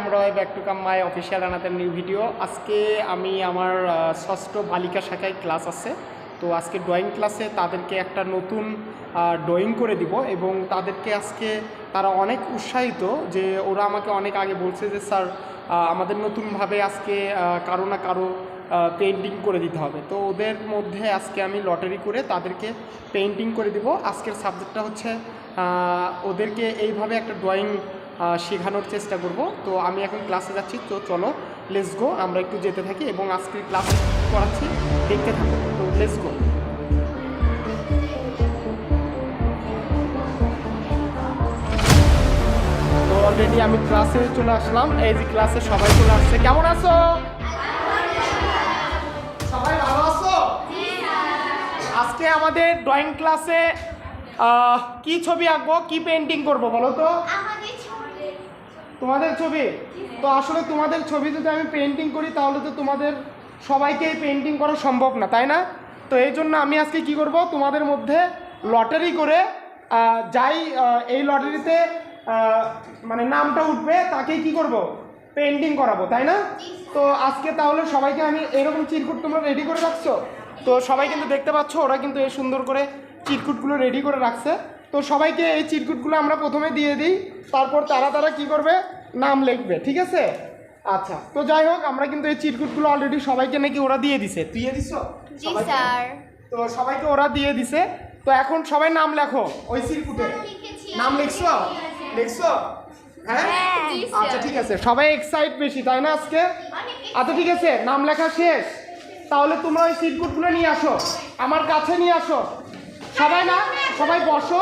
আমরা back to come my official আনাদের new video আজকে আমি আমার ষষ্ঠ বালিকা শাখায় ক্লাস আছে। তো আজকে ড্রয়িং ক্লাসে তাদেরকে একটা নতুন ড্রয়িং করে দিব এবং তাদেরকে আজকে তারা অনেক উৎসাহিত যে ওরা আমাকে অনেক আগে বলছে যে, স্যার আমাদের নতুনভাবে আজকে কারও না কারও পেন্টিং করে দিতে হবে। তো ওদের মধ্যে আজকে আমি লটারি করে তাদেরকে পেন্টিং করে দিব। আজকের সাবজেক্টটা হচ্ছে ওদেরকে এইভাবে একটা ড্রয়িং শেখানোর চেষ্টা করব। তো আমি এখন ক্লাসে যাচ্ছি, তো চলো লেস গো আমরা একটু যেতে থাকি এবং আজকের ক্লাসে করাচ্ছি, দেখতে থাকো। তো লেস গো অলরেডি আমি ক্লাসে চলে আসলাম, এই যে ক্লাসে সবাই চলে আসছে। কেমন আছো? আছো? আজকে আমাদের ড্রয়িং ক্লাসে কি ছবি আঁকবো, কি পেন্টিং করব বলো তো? তোমাদের ছবি? তো আসলে তোমাদের ছবি যদি আমি পেন্টিং করি, তাহলে তো তোমাদের সবাইকে এই পেন্টিং করা সম্ভব না, তাই না? তো এই জন্য আমি আজকে কি করব? তোমাদের মধ্যে লটারি করে যাই এই লটারিতে মানে নামটা উঠবে, তাকেই কি করব? পেন্টিং করাবো, তাই না? তো আজকে তাহলে সবাইকে আমি এরকম চিরকুট তোমরা রেডি করে রাখছো? তো সবাই কিন্তু দেখতে পাচ্ছ, ওরা কিন্তু এই সুন্দর করে চিরকুটগুলো রেডি করে রাখছে। তো সবাইকে এই চিরকুটগুলো আমরা প্রথমে দিয়ে দিই তারপর তারা তারা কি করবে? নাম লিখবে ঠিক আছে? আচ্ছা তো যাই হোক আমরা কিন্তু এই চিরকুটগুলো অলরেডি সবাইকে নাকি ওরা দিয়ে দিছে। তুই দিয়ে দিছ? জি স্যার। তো সবাইকে ওরা দিয়ে দিছে। তো এখন সবাই নাম লেখো ওই চিরকুটে নাম লিখছো লিখছো? হ্যাঁ? হ্যাঁ, আচ্ছা ঠিক আছে। সবাই এক্সাইট বেশি তাই না আজকে? আচ্ছা ঠিক আছে নাম লেখা শেষ। তাহলে তোমরা ওই সিটকুটগুলো নিয়ে আসো। আমার কাছে নিয়ে আসো। সবাই না, সবাই বসো,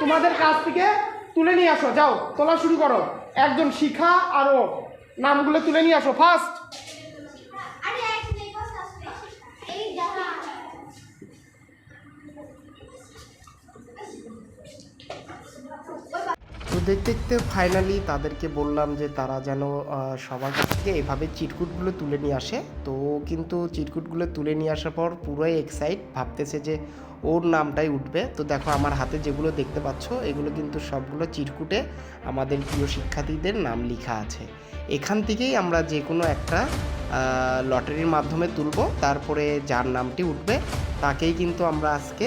তোমাদের কাছ থেকে তুলে নিয়ে আসো, যাও, তোলা শুরু করো। একজন শিখা আরও নামগুলো তুলে নিয়ে আসো ফার্স্ট আরে এক দেখো এই দেখা তো দেখতে দেখতে ফাইনালি তাদেরকে বললাম যে তারা যেন সবার কাছ থেকে এভাবে চিটকুটগুলো তুলে নিয়ে আসে। তো কিন্তু চিটকুটগুলো তুলে নিয়ে আসার পর পুরোই এক্সাইট ভাবতেছে যে ওর নামটাই উঠবে। তো দেখো আমার হাতে যেগুলো দেখতে পাচ্ছ, এগুলো কিন্তু সবগুলো চিরকুটে আমাদের প্রিয় শিক্ষার্থীদের নাম লেখা আছে। এখান থেকেই আমরা যে কোনো একটা লটারির মাধ্যমে তুলব, তারপরে যার নামটি উঠবে তাকেই কিন্তু আমরা আজকে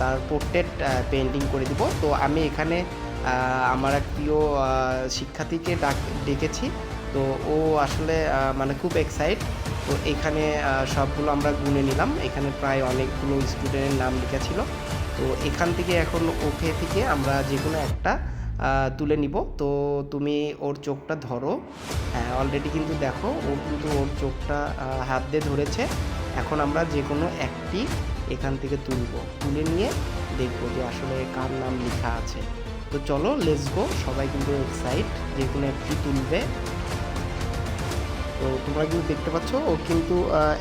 তার পোর্ট্রেট পেন্টিং করে দিব। তো আমি এখানে আমার এক প্রিয় শিক্ষার্থীকে ডাক, ডেকেছি। তো ও আসলে মানে খুব এক্সাইট তো এখানে সবগুলো আমরা গুনে নিলাম। এখানে প্রায় অনেকগুলো স্টুডেন্টের নাম লেখা ছিল। তো এখান থেকে এখন ওকে থেকে আমরা যে কোনো একটা তুলে নিব। তো তুমি ওর চোখটা ধরো। হ্যাঁ অলরেডি কিন্তু দেখো, ও কিন্তু ওর চোখটা হাত দিয়ে ধরেছে। এখন আমরা যে কোনো একটি এখান থেকে তুলব। তুলে নিয়ে দেখব যে আসলে কার নাম লেখা আছে। তো চলো লেটস গো সবাই কিন্তু এক্সাইট যে কোনো একটি তুলবে। তো তোমরা কিন্তু দেখতে পাচ্ছ ও কিন্তু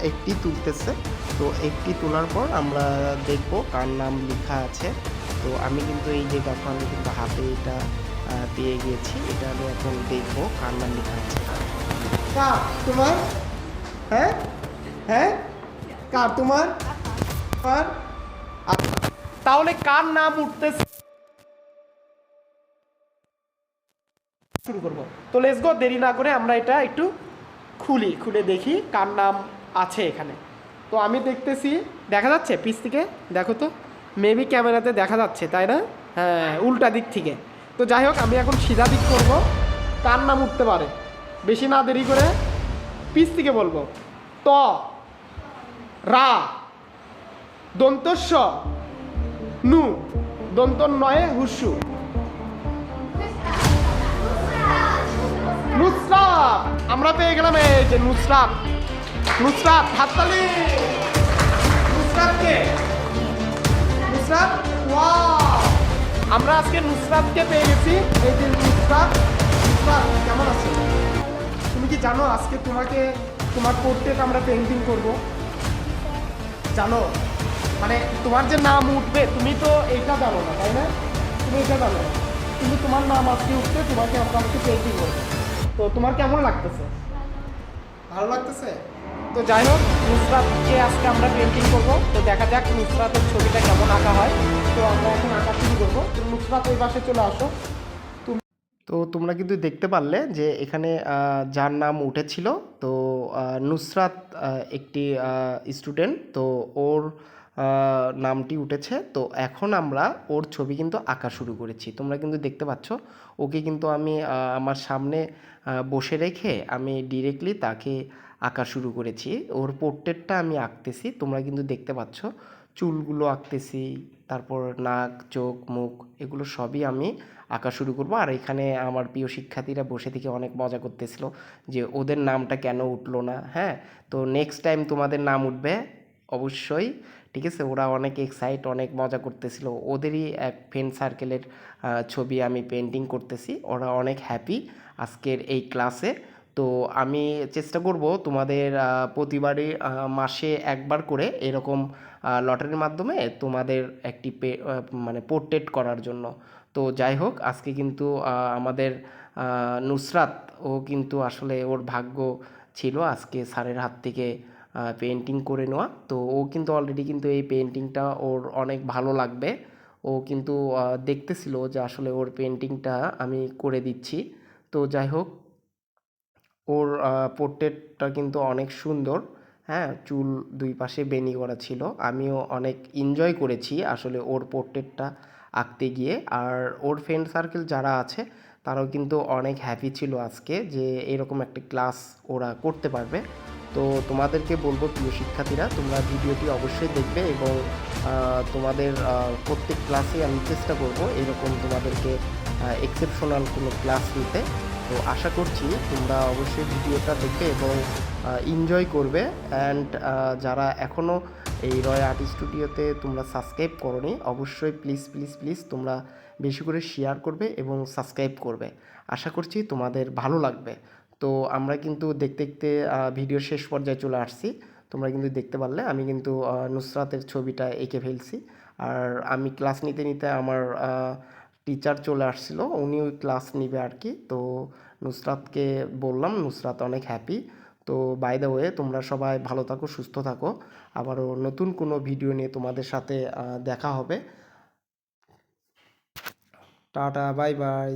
একটি তুলতেছে। তো একটি তোলার পর আমরা দেখব কার নাম লেখা আছে। তো আমি কিন্তু এই যে দেখো আমি কিন্তু হাতে এটা পেয়ে গিয়েছি। এটা আমি এখন দেখব কার নাম লেখা আছে। তোমার? হ্যাঁ? হ্যাঁ? কার তোমার? আচ্ছা, তাহলে কার নাম উঠতেছে? শুরু করব। তো লেটস গো দেরি না করে আমরা এটা একটু খুলি, খুলে দেখি কার নাম আছে এখানে। তো আমি দেখতেছি, দেখা যাচ্ছে পিস থেকে? দেখো তো মেবি ক্যামেরাতে দেখা যাচ্ছে, তাই না? হ্যাঁ উল্টা দিক থেকে। তো যাই হোক, আমি এখন সিধা দিক করব, কার নাম উঠতে পারে? বেশি না দেরি করে পিস থেকে বলব। ত, রা, দন্তস্ব, নু দন্ত নয়ে হুস্যু আমরা পেয়ে গেলাম এই যে নুসরাত। নুসরাত, হাততালি! নুসরাত কে নুসরাত আমরা আজকে নুসরাতকে পেয়ে গেছি। এই যে নুসরাত নুসরাত, কেমন আছো? তুমি কি জানো আজকে তোমাকে, তোমার পোর্ট্রেট আমরা পেন্টিং করব? জানো? মানে তোমার যে নাম উঠবে, তুমি তো এইটা জানো না, তাই না? তুমি এটা জানো? কিন্তু তোমার নাম আজকে উঠবে তোমাকে আমরা আজকে পেন্টিং করব। তো তোমার কেমন লাগতেছে? ভালো লাগতেছে? তো যাই হোক নুসরাতকে আজকে আমরা পেন্টিং করব। তো দেখা যাক নুসরাতের ছবিটা কেমন আঁকা হয়। তো আমরা এখন আঁকা শুরু করব। তো নুসরাত ওই পাশে চলে আসো। তুমি তো তোমরা কিন্তু দেখতে পারলে যে এখানে আহ, যার নাম উঠেছিল তো নুসরাত আহ, একটি স্টুডেন্ট তো ওর নামটি উঠেছে। তো এখন আমরা ওর ছবি কিন্তু আঁকা শুরু করেছি। তোমরা কিন্তু দেখতে পাচ্ছ, ওকে কিন্তু আমি আমার সামনে বসে রেখে আমি ডিরেক্টলি তাকে আঁকা শুরু করেছি। ওর পোর্ট্রেটটা আমি আঁকতেছি। তোমরা কিন্তু দেখতে পাচ্ছ, চুলগুলো আঁকতেছি, তারপর নাক, চোখ, মুখ, এগুলো সবই আমি আঁকা শুরু করব। আর এখানে আমার প্রিয় শিক্ষার্থীরা বসে থেকে অনেক মজা করতেছিল যে ওদের নামটা কেন উঠল না হ্যাঁ? তো নেক্সট টাইম তোমাদের নাম উঠবে, অবশ্যই ঠিক আছে? ওরা অনেক এক্সাইট অনেক মজা করতেছিল। ওদেরই এক ফ্রেন্ড সার্কেলের ছবি আমি পেন্টিং করতেছি। ওরা অনেক হ্যাপি আজকের এই ক্লাসে তো আমি চেষ্টা করব তোমাদের প্রতিবারই মাসে একবার করে এরকম লটারির মাধ্যমে তোমাদের একটি মানে পোর্ট্রেট করার জন্য। তো যাই হোক, আজকে কিন্তু আমাদের নুসরাত ও কিন্তু আসলে ওর ভাগ্য ছিল আজকে স্যারের হাত থেকে পেন্টিং করে নেওয়া। তো ও কিন্তু অলরেডি কিন্তু এই পেন্টিংটা ওর অনেক ভালো লাগবে। ও কিন্তু দেখতেছিল যে আসলে ওর পেন্টিংটা আমি করে দিচ্ছি। তো যাই হোক, ওর পোর্ট্রেটটা কিন্তু অনেক সুন্দর। হ্যাঁ চুল দুই পাশে বেনি করা ছিল। আমিও অনেক এনজয় করেছি আসলে ওর পোর্ট্রেটটা আঁকতে গিয়ে। আর ওর ফ্রেন্ড সার্কেল যারা আছে তারাও কিন্তু অনেক হ্যাপি ছিল আজকে যে এরকম একটা ক্লাস ওরা করতে পারবে। তো তোমাদেরকে বলব প্রিয় শিক্ষার্থীরা, তোমরা ভিডিওটি অবশ্যই দেখবে এবং তোমাদের প্রত্যেক ক্লাসে আমি চেষ্টা করব এরকম তোমাদেরকে এক্সেপশনাল কোনো ক্লাস নিতে। তো আশা করছি তোমরা অবশ্যই ভিডিওটা দেখবে এবং এনজয় করবে। অ্যান্ড যারা এখনও এই রয় আর্ট স্টুডিওতে তোমরা সাবস্ক্রাইব করনি, অবশ্যই প্লিজ প্লিজ প্লিজ তোমরা বেশি করে শেয়ার করবে এবং সাবস্ক্রাইব করবে। আশা করছি তোমাদের ভালো লাগবে। তো আমরা কিন্তু দেখতে দেখতে ভিডিওর শেষ পর্যায়ে চলে আসছি। তোমরা কিন্তু দেখতে পারলে, আমি কিন্তু নুসরাতের ছবিটা এঁকে ফেলছি। আর আমি ক্লাস নিতে নিতে আমার টিচার চলে আসছিল উনি ওই ক্লাস নিবে আর কি। তো নুসরাতকে বললাম, নুসরাত অনেক হ্যাপি তো বাই দ্য ওয়ে তোমরা সবাই ভালো থাকো, সুস্থ থাকো। আবারও নতুন কোনো ভিডিও নিয়ে তোমাদের সাথে দেখা হবে। Tata bye bye